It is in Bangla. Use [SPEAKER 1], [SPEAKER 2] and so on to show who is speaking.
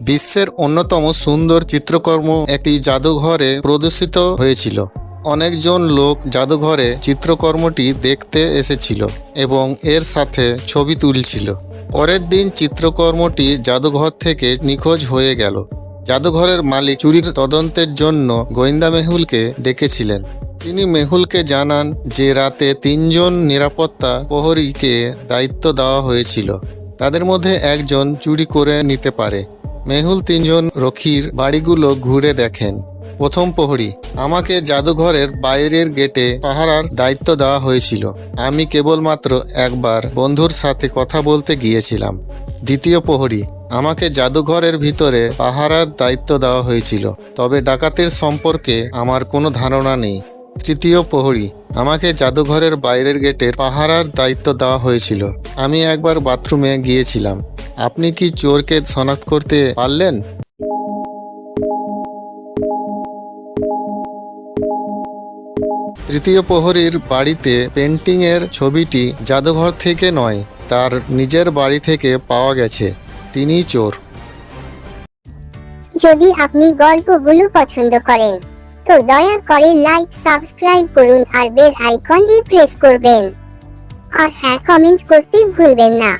[SPEAKER 1] বিশ্বের অন্যতম সুন্দর চিত্রকর্ম একটি জাদুঘরে প্রদর্শিত হয়েছিল। অনেকজন লোক জাদুঘরে চিত্রকর্মটি দেখতে এসেছিল এবং এর সাথে ছবি তুলছিল। পরের দিন চিত্রকর্মটি জাদুঘর থেকে নিখোঁজ হয়ে গেল। জাদুঘরের মালিক চুরির তদন্তের জন্য গোয়েন্দা মেহুলকে ডেকেছিলেন। তিনি মেহুলকে জানান যে রাতে তিনজন নিরাপত্তা প্রহরীকে দায়িত্ব দেওয়া হয়েছিল। তাদের মধ্যে একজন চুরি করে নিতে পারে। মেহুল তিনজন রক্ষীর বাড়িগুলো ঘুরে দেখেন। প্রথম প্রহরী, আমাকে জাদুঘরের বাইরের গেটে পাহারার দায়িত্ব দেওয়া হয়েছিল। আমি কেবলমাত্র একবার বন্ধুর সাথে কথা বলতে গিয়েছিলাম। দ্বিতীয় প্রহরী, আমাকে জাদুঘরের ভিতরে পাহারার দায়িত্ব দেওয়া হয়েছিল, তবে ডাকাতের সম্পর্কে আমার কোনো ধারণা নেই। তৃতীয় প্রহরী, আমাকে জাদুঘরের বাইরের গেটের পাহারার দায়িত্ব দেওয়া হয়েছিল। আমি একবার বাথরুমে গিয়েছিলাম। আপনি কি চোরকে শনাক্ত করতে পারলেন? তৃতীয় প্রহরীর বাড়িতে পেন্টিংয়ের ছবিটি জাদুঘর থেকে নয়, তার নিজের বাড়ি থেকে পাওয়া গেছে। তিনিই চোর।
[SPEAKER 2] যদি আপনি গল্পগুলো পছন্দ করেন, তো দয়া করে লাইক সাবস্ক্রাইব করুন আর বেল আইকনটি প্রেস করবেন। আর হ্যাঁ কমেন্ট করতে ভুলবেন না।